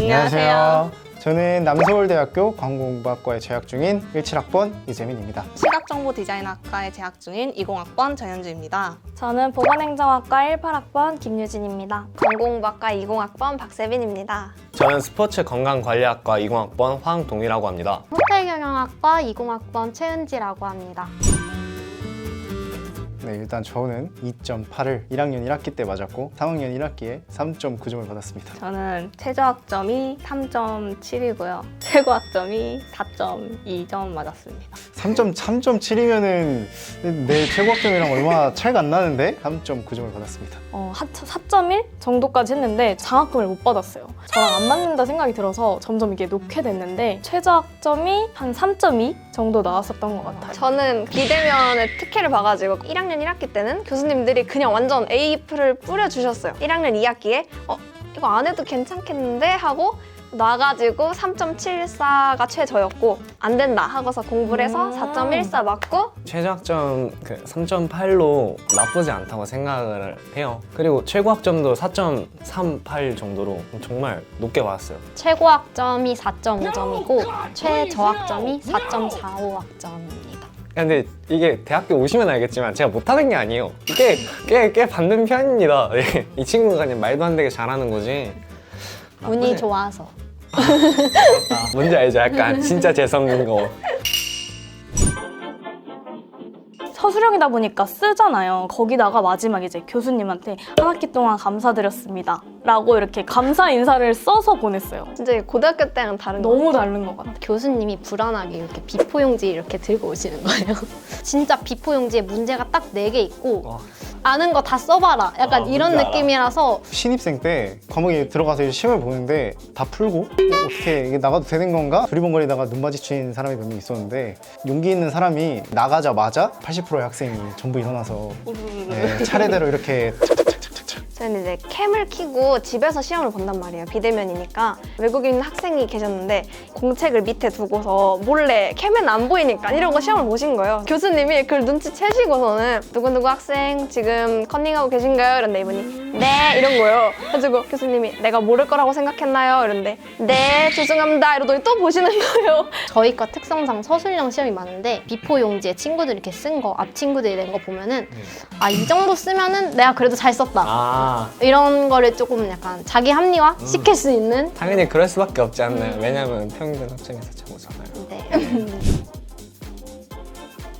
안녕하세요. 저는 남서울대학교 광고공부학과에 재학 중인 17학번 이재민입니다. 시각정보 디자인학과에 재학 중인 20학번 정현주입니다. 저는 보건행정학과 18학번 김유진입니다. 건공학과 20학번 박세빈입니다. 저는 스포츠 건강관리학과 20학번 황동이라고 합니다. 호텔경영학과 20학번 최은지라고 합니다. 네, 일단 저는 2.8을 1학년 1학기 때 맞았고 3학년 1학기에 3.9점을 받았습니다. 저는 최저학점이 3.7이고요. 최고학점이 4.2점 맞았습니다. 3점 3.7이면은 내 최고 학점이랑 얼마 차이가 안 나는데 3.9점을 받았습니다. 어, 4.1 정도까지 했는데 장학금을 못 받았어요. 저랑 안 맞는다 생각이 들어서 점점 이게 놓게 됐는데 최저학점이 한 3.2 정도 나왔었던 것 같아요. 저는 비대면의 특혜를 봐가지고 1학년 1학기 때는 교수님들이 그냥 완전 A표를 뿌려주셨어요. 1학년 2학기에 어 이거 안 해도 괜찮겠는데 하고 나가지고 3.74가 최저였고 안 된다 하고서 공부를 해서 음. 4.14 맞고 최저학점 그 3.8로 나쁘지 않다고 생각을 해요. 그리고 최고학점도 4.38 정도로 정말 높게 받았어요. 최고 학점이 4.5점이고 최저 학점이 4.45 학점입니다. 근데 이게 대학교 오시면 알겠지만 제가 못하는 게 아니에요. 꽤, 꽤, 꽤 받는 편입니다. 네. 이 친구가 그냥 말도 안 되게 잘하는 거지. 운이 나쁘지 좋아서. 뭔지 알죠? 약간 진짜 재성인 거. 서술형이다 보니까 쓰잖아요. 거기다가 마지막에 이제 교수님한테 한 학기 동안 감사드렸습니다. 라고 이렇게 감사 인사를 써서 보냈어요. 진짜 고등학교 때랑 다른 거 너무 다른 것 같아요. 교수님이 불안하게 이렇게 비포용지 이렇게 들고 오시는 거예요. 진짜 비포용지에 문제가 딱 4개 있고 와. 아는 거 다 써봐라. 약간 아, 이런 뭔지 알아. 느낌이라서 신입생 때 과목에 들어가서 이제 시험을 보는데 다 풀고 어, 어떻게 이게 나가도 되는 건가? 두리번거리다가 눈 마주친 사람이 몇 명 있었는데 용기 있는 사람이 나가자마자 80%의 학생이 전부 일어나서 네, 차례대로 이렇게 저는 이제 캠을 켜고 집에서 시험을 본단 말이에요. 비대면이니까 외국인 학생이 계셨는데 공책을 밑에 두고서 몰래 캠은 안 보이니까 이러고 시험을 보신 거예요. 교수님이 그걸 눈치채시고서는 누구누구 학생 지금 컨닝하고 계신가요? 이런데 이분이 네 이런 거예요. 그래가지고 교수님이 내가 모를 거라고 생각했나요? 이런데 네 죄송합니다 이러더니 또 보시는 거예요. 저희 과 특성상 서술형 시험이 많은데 비포 용지에 친구들이 이렇게 쓴 거, 앞 친구들이 낸 거 보면은 아 이 정도 쓰면은 내가 그래도 잘 썼다. 아, 이런 거를 조금 약간 자기 합리화 시킬 수 있는 당연히 그럴 수밖에 없지 않나요? 왜냐면 평균 학점에서 최고잖아요. 네.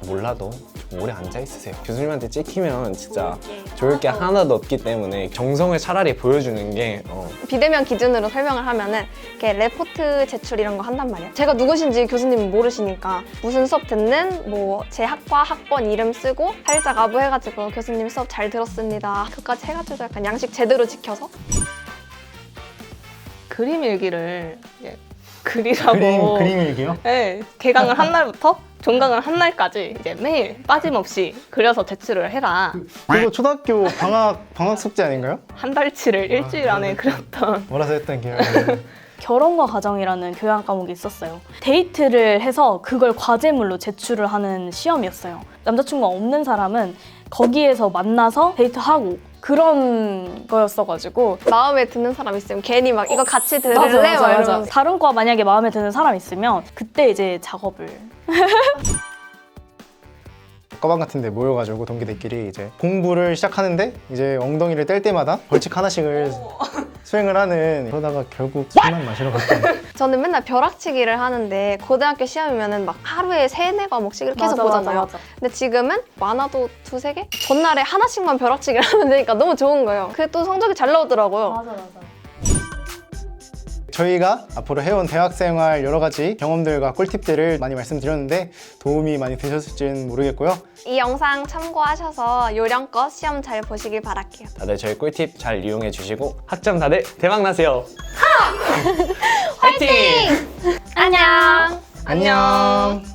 몰라도 좀 오래 앉아 있으세요. 교수님한테 찍히면 진짜 좋을 게 하나도 없기 때문에 정성을 차라리 보여주는 게 어, 비대면 기준으로 설명을 하면은 이렇게 레포트 제출 이런 거 한단 말이에요. 제가 누구신지 교수님은 모르시니까 무슨 수업 듣는 뭐 제 학과 학번 이름 쓰고 살짝 아부해가지고 교수님 수업 잘 들었습니다. 그까지 해가지고 약간 양식 제대로 지켜서 그림 일기를 이제 그리라고 그림 그림 일기요? 네, 개강을 한 날부터 종강을 한 날까지 이제 매일 빠짐없이 그려서 제출을 해라. 그거 초등학교 방학 방학 숙제 아닌가요? 한 달치를 일주일 안에 그렸던 몰아서 했던 기억이 결혼과 가정이라는 교양 과목이 있었어요. 데이트를 해서 그걸 과제물로 제출을 하는 시험이었어요. 남자친구가 없는 사람은 거기에서 만나서 데이트하고 그런 거였어가지고 마음에 드는 사람 있으면 괜히 막 이거 같이 들을래? 막 이러면서. 다른 과 만약에 마음에 드는 사람 있으면 그때 이제 작업을. 과방 같은 데 모여가지고 동기들끼리 이제 공부를 시작하는데 이제 엉덩이를 뗄 때마다 벌칙 하나씩을 수행을 하는 그러다가 결국 술만 마시러 갔던 저는 맨날 벼락치기를 하는데 고등학교 시험이면은 막 하루에 세네 과목씩 이렇게 해서 맞아, 맞아, 보잖아요. 맞아. 근데 지금은 많아도 두세 개? 전날에 하나씩만 벼락치기를 하면 되니까 너무 좋은 거예요. 그게 또 성적이 잘 나오더라고요. 맞아 맞아. 저희가 앞으로 해온 대학생활 여러 가지 경험들과 꿀팁들을 많이 말씀드렸는데 도움이 많이 되셨을지는 모르겠고요. 이 영상 참고하셔서 요령껏 시험 잘 보시길 바랄게요. 다들 저희 꿀팁 잘 이용해 주시고 학점 다들 대박 나세요. 화이팅! 안녕! 안녕.